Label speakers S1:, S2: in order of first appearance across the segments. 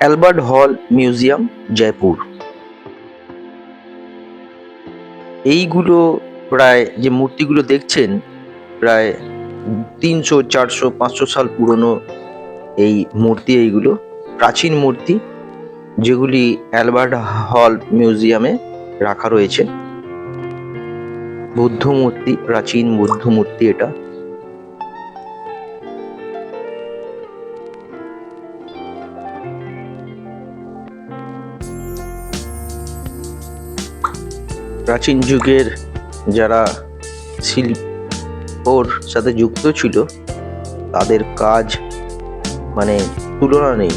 S1: Albert হল museum, Jaipur. এইগুলো প্রায় যে মূর্তিগুলো দেখছেন, প্রায় তিনশো, চারশো, পাঁচশো সাল পুরনো এই মূর্তি এইগুলো, প্রাচীন মূর্তি, যেগুলি অ্যালবার্ট হল মিউজিয়ামে রাখা রয়েছে। বুদ্ধ মূর্তি, প্রাচীন বুদ্ধ মূর্তি এটা। প্রাচীন যুগের যারা শিল্পর সাথে যুক্ত ছিল, তাদের কাজ মানে তুলনা নেই।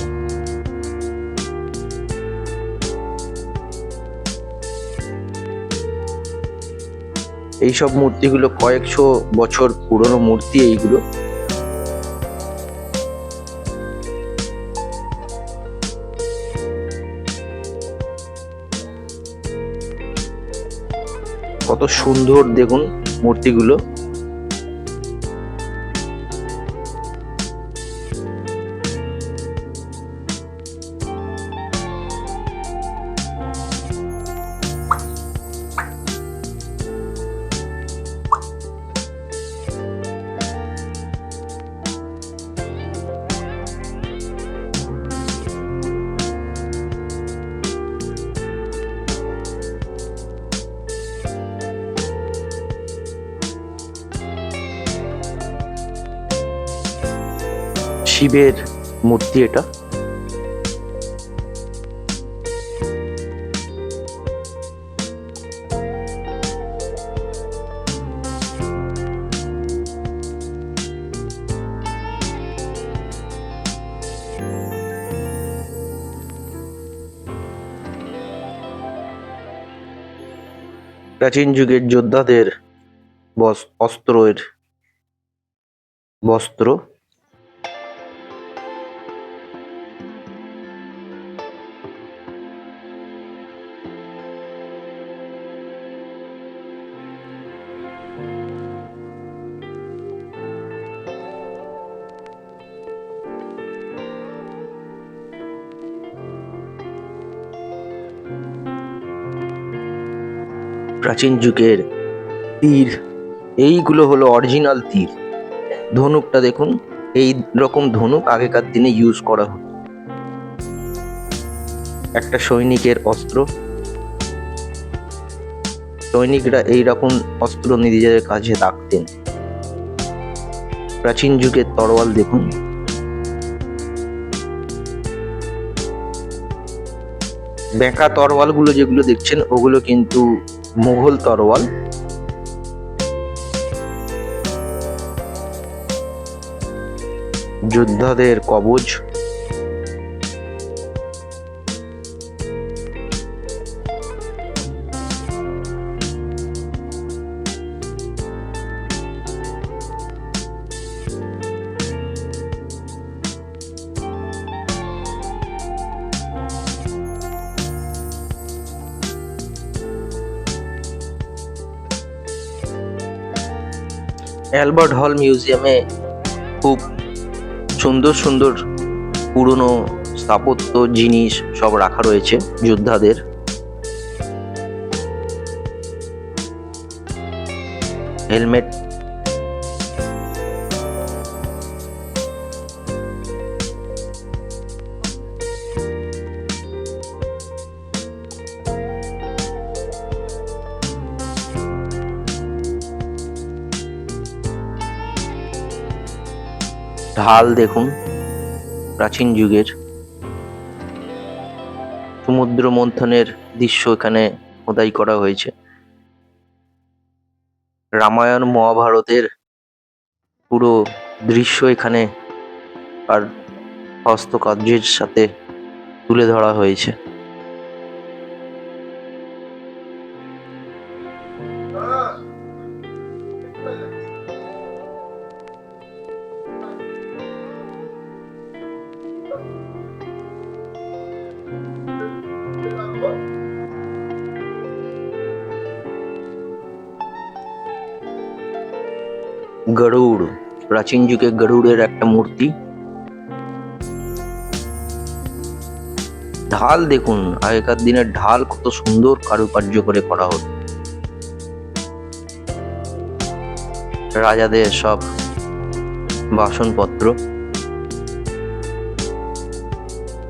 S1: এইসব মূর্তিগুলো কয়েকশো বছর পুরনো মূর্তি এইগুলো। কত সুন্দর দেখুন মূর্তিগুলো। শিবের মূর্তি এটা। প্রাচীন যুগের যোদ্ধাদের বস- অস্ত্রের বস্ত্র প্রাচীন যুগের তীর। এইগুলো হলো অরিজিনাল তীর। ধনুকটা দেখুন, এই রকম ধনুক আগেকার দিনে ইউজ করা হতো। একটা সৈনিকের অস্ত্র। সৈনিকরা এই রকম অস্ত্র নিজেদের কাজে রাখতেন। প্রাচীন যুগের তরোয়াল দেখুন। বেঁকা তরোয়ালগুলো যেগুলো দেখছেন, ওগুলো কিন্তু মুঘল তরোয়াল। যোদ্ধাদের কবচ অ্যালবার্ট হল মিউজিয়ামে খুব সুন্দর সুন্দর পুরনো স্থাপত্য জিনিস সব রাখা রয়েছে যোদ্ধাদের। হেলমেট ঢাল দেখুন, প্রাচীন যুগের। সমুদ্র মন্থনের দৃশ্য এখানে খোদাই করা হয়েছে। রামায়ণ মহাভারতের পুরো দৃশ্য এখানে আর হস্তকার্যের সাথে তুলে ধরা হয়েছে। গরুড় প্রাচীন যুগে গরুড়ের একটা মূর্তি। ঢাল দেখুন, আগেকার দিনের ঢাল কত সুন্দর কারুকার্য করে করা হতো। রাজাদের সব বাসনপত্র।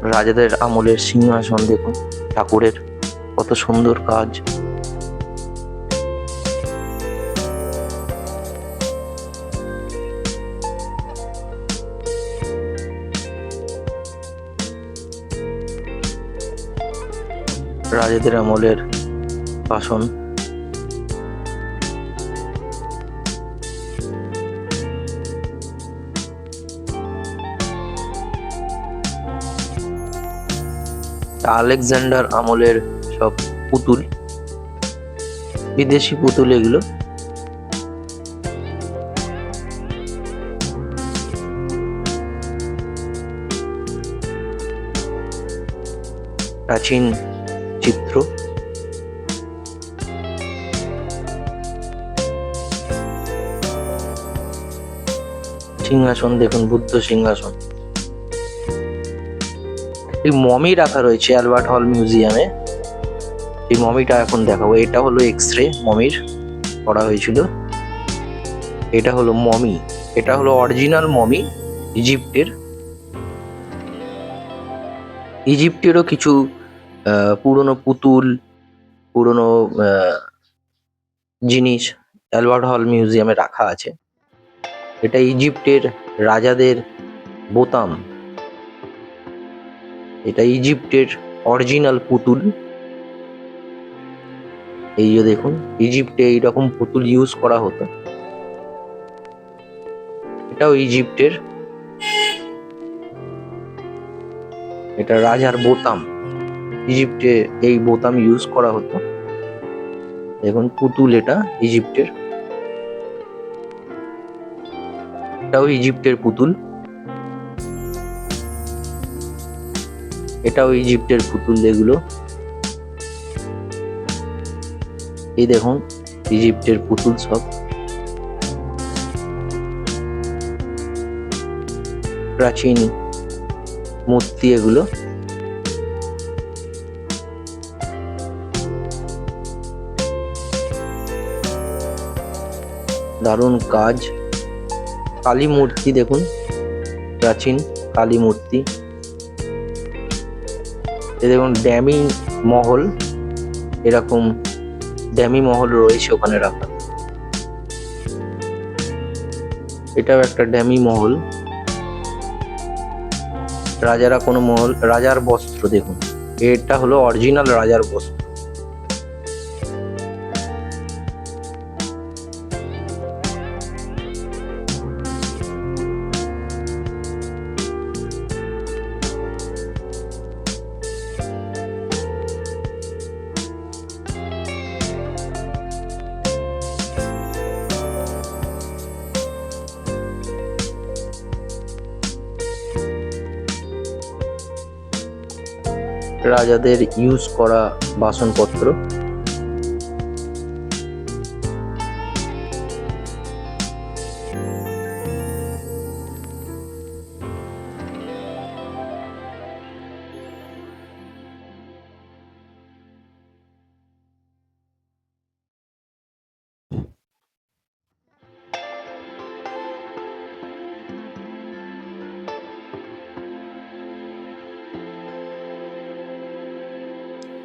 S1: রাজাদের আমলের সিংহাসন দেখুন, ঠাকুরের কত সুন্দর কাজ। রাজাদের আমলের বাসন আলেকজান্ডার আমলের সব পুতুল বিদেশি পুতুল এগুলো। প্রাচীন চিত্র সিংহাসন, দেখুন, বুদ্ধ সিংহাসন। এই মমি রাখা রয়েছে অ্যালবার্ট হল মিউজিয়ামে। এই মমিটা এখন দেখাবো। এটা হলো এক্স রে মমির করা হয়েছিল। এটা হলো মমি। এটা হলো অরিজিনাল মমি ইজিপ্টের। ইজিপ্টেরও কিছু পুরনো পুতুল, পুরনো জিনিস, অ্যালবার্ট হল মিউজিয়ামে রাখা আছে। এটা ইজিপ্টের রাজাদের বোতাম। এটা ইজিপ্টের অরিজিনাল পুতুল। এই যে দেখুন, ইজিপ্টে এইরকম পুতুল ইউজ করা হতো। এটাও ইজিপ্টের। এটা রাজার বোতাম। ইজিপ্টে এই বোতাম ইউজ করা হতো। দেখুন পুতুল এটা ইজিপ্টের এটাও ইজিপ্টের পুতুল। এটাও ইজিপ্টের পুতুল এগুলো। এই দেখুন ইজিপ্টের পুতুল সব। প্রাচীন মূর্তি এগুলো। দারুণ কাজ। কালী মূর্তি দেখুন, প্রাচীন কালী মূর্তি। এই দেখুন, ড্যামি মহল, এরকম ড্যামি মহল রয়েছে ওখানে রাখা। এটাও একটা ড্যামি মহল। রাজারা কোনো মহল, রাজার বস্ত্র দেখুন। এটা হলো অরিজিনাল রাজার বস্ত্র। রাজাদের ইউজ করা বাসনপত্র।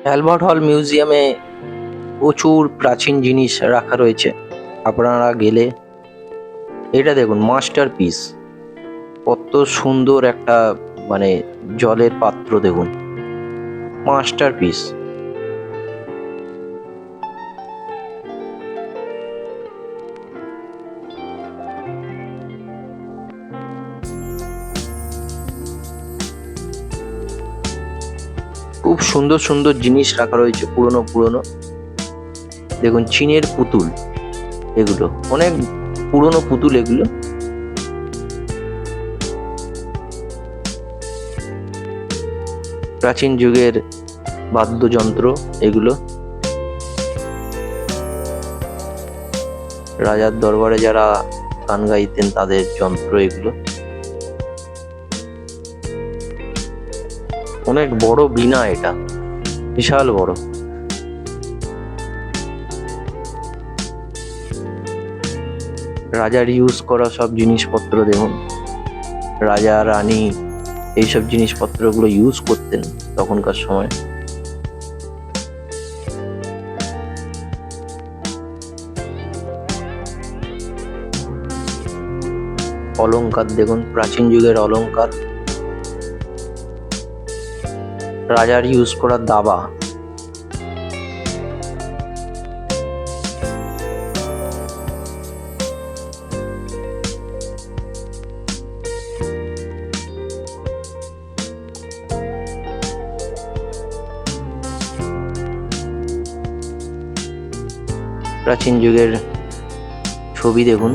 S1: অ্যালবার্ট হল মিউজিয়ামে প্রচুর প্রাচীন জিনিস রাখা রয়েছে। আপনারা গেলে এটা দেখুন মাস্টার পিস কত সুন্দর একটা মানে জলের পাত্র দেখুন। মাস্টার পিস খুব সুন্দর সুন্দর জিনিস রাখা রয়েছে, পুরনো পুরনো। দেখুন, চীনের পুতুল এগুলো, অনেক পুরনো পুতুল এগুলো। প্রাচীন যুগের বাদ্যযন্ত্র এগুলো। রাজার দরবারে যারা গান গাইতেন, তাদের যন্ত্র এগুলো। অনেক বড় বিনা এটা। বিশাল বড়। রাজার ইউজ করা সব জিনিসপত্র দেখুন। রাজা, রানী এইসব জিনিসপত্রগুলো ইউজ করতেন তখনকার সময়। অলঙ্কার দেখুন, প্রাচীন যুগের অলংকার। রাজার ইউজ করা দাবা। প্রাচীন যুগের ছবি দেখুন।